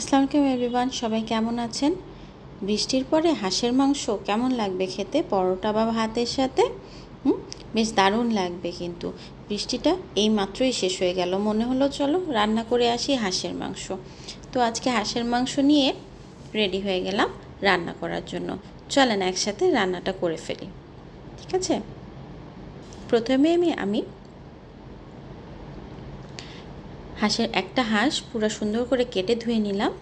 আসসালামু আলাইকুম এভরিওয়ান, সবাই কেমন আছেন? বৃষ্টির পরে হাঁসের মাংস কেমন লাগবে খেতে? পরোটা বা ভাতের সাথে? বেশ দারুণ লাগবে কিন্তু। বৃষ্টিটা এই মাত্রই শেষ হয়ে গেল। মনে হলো চলো রান্না করে আসি হাঁসের মাংস। তো আজকে হাঁসের মাংস নিয়ে রেডি হয়ে গেলাম রান্না করার জন্য। চলেন একসাথে রান্নাটা করে ফেলি। ঠিক আছে? প্রথমে আমি আমি হাঁসের একটা হাঁস পুরো সুন্দর করে কেটে ধুয়ে নিলাম।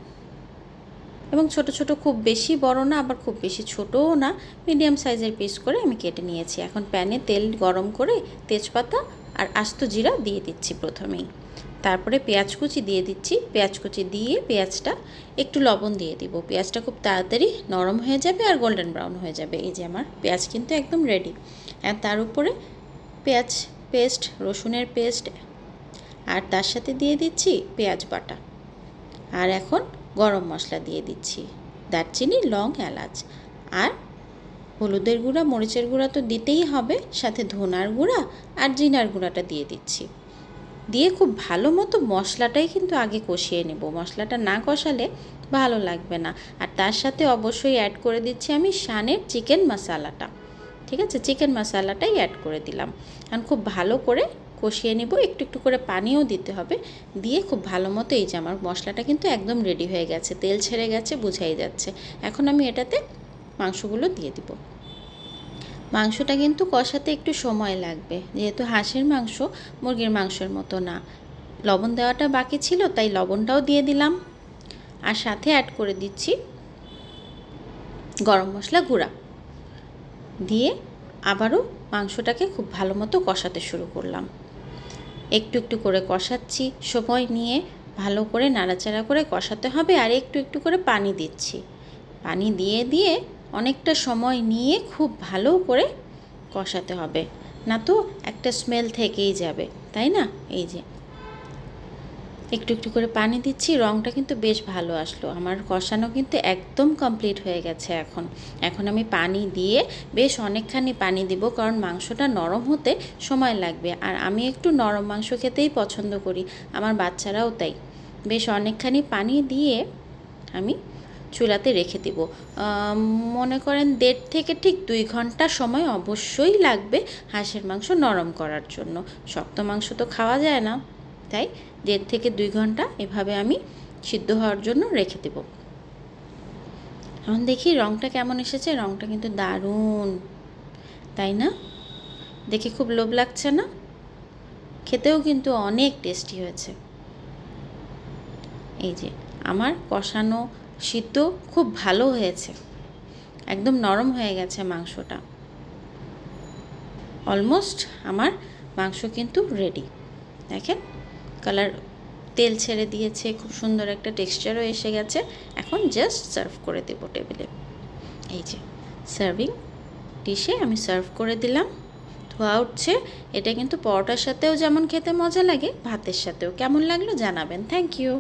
এবং ছোট ছোট খুব বেশি বড় না, আবার খুব বেশি ছোটও না মিডিয়াম সাইজের পিস করে আমি কেটে নিয়েছি। এখন প্যানে তেল গরম করে তেজপাতা আর আস্ত জিরা দিয়ে দিচ্ছি প্রথমেই। তারপরে পেঁয়াজ কুচি দিয়ে দিচ্ছি। পেঁয়াজ কুচি দিয়ে পেঁয়াজটা একটু লবণ দিয়ে দিব। পেঁয়াজটা খুব তাড়াতাড়ি নরম হয়ে যাবে আর গোল্ডেন ব্রাউন হয়ে যাবে। এই যে আমার পেঁয়াজ কিন্তু একদম রেডি আর তার উপরে পেঁয়াজ পেস্ট রসুনের পেস্ট আর তার সাথে দিয়ে দিচ্ছি পেঁয়াজ বাটা। আর এখন গরম মশলা দিয়ে দিচ্ছি। দারচিনি, লং, এলাচ। আর হলুদের গুঁড়া, মরিচের গুঁড়া তো দিতেই হবে, সাথে ধনার গুঁড়া আর জিনার গুঁড়াটা দিয়ে দিচ্ছি। দিয়ে খুব ভালো মতো মশলাটাই কিন্তু আগে কষিয়ে নেব। মশলাটা না কষালে ভালো লাগবে না। আর তার সাথে অবশ্যই অ্যাড করে দিচ্ছি আমি শানের চিকেন মশালাটা ঠিক আছে? চিকেন মশালাটাই অ্যাড করে দিলাম। কারণ খুব ভালো করে কষিয়ে নেব, একটু একটু করে পানিও দিতে হবে। দিয়ে খুব ভালো মতো এই যে আমার মশলাটা কিন্তু একদম রেডি হয়ে গেছে, তেল ছেড়ে গেছে, বুঝাই যাচ্ছে। এখন আমি এটাতে মাংসগুলো দিয়ে দিব। মাংসটা কিন্তু কষাতে একটু সময় লাগবে, যেহেতু হাঁসের মাংস, মুরগির মাংসের মতো না। লবণ দেওয়াটা বাকি ছিল, তাই লবণটাও দিয়ে দিলাম। আর সাথে অ্যাড করে দিচ্ছি গরম মশলা গুঁড়া। দিয়ে আবারও মাংসটাকে খুব ভালো মতো কষাতে শুরু করলাম। একটু একটু করে কষাচ্ছি। সময় নিয়ে ভালো করে নাড়াচাড়া করে কষাতে হবে আর একটু একটু করে পানি দিচ্ছি। পানি দিয়ে দিয়ে অনেকটা সময় নিয়ে খুব ভালো করে কষাতে হবে। না তো একটা স্মেল থেকেই যাবে, তাই না? এই যে। একটু একটু করে পানি দিচ্ছি রঙটা কিন্তু বেশ ভালো আসলো। আমার কষানো কিন্তু একদম কমপ্লিট হয়ে গেছে এখন। এখন আমি পানি দিয়ে বেশ অনেকখানি পানি দিব, কারণ মাংসটা নরম হতে সময় লাগবে। আর আমি একটু নরম মাংস খেতেই পছন্দ করি, আমার বাচ্চারাও তাই। বেশ অনেকখানি পানি দিয়ে আমি চুলাতে রেখে দিব। মনে করেন দেড় থেকে ঠিক দুই ঘণ্টা সময় অবশ্যই লাগবে হাঁসের মাংস নরম করার জন্য। শক্ত মাংস তো খাওয়া যায় না। তাই দেড় থেকে দুই ঘণ্টা এভাবে আমি সিদ্ধ হওয়ার জন্য রেখে দেব। এখন দেখি রঙটা কেমন এসেছে রঙটা কিন্তু দারুণ, তাই না? দেখে খুব লোভ লাগছে না? খেতেও কিন্তু অনেক টেস্টি হয়েছে। এই যে, আমার কষানো সিদ্ধ খুব ভালো হয়েছে। একদম নরম হয়ে গেছে মাংসটা। অলমোস্ট আমার মাংস কিন্তু রেডি দেখেন কালার তেল ছেড়ে দিয়েছে, খুব সুন্দর একটা টেক্সচারও এসে গেছে। এখন জাস্ট সার্ভ করে দেবো টেবিলে। এই যে সার্ভিং ডিশে আমি সার্ভ করে দিলাম। ধোয়া উঠছে। এটা কিন্তু পরোটার সাথেও যেমন খেতে মজা লাগে, ভাতের সাথেও। কেমন লাগল জানাবেন। Thank you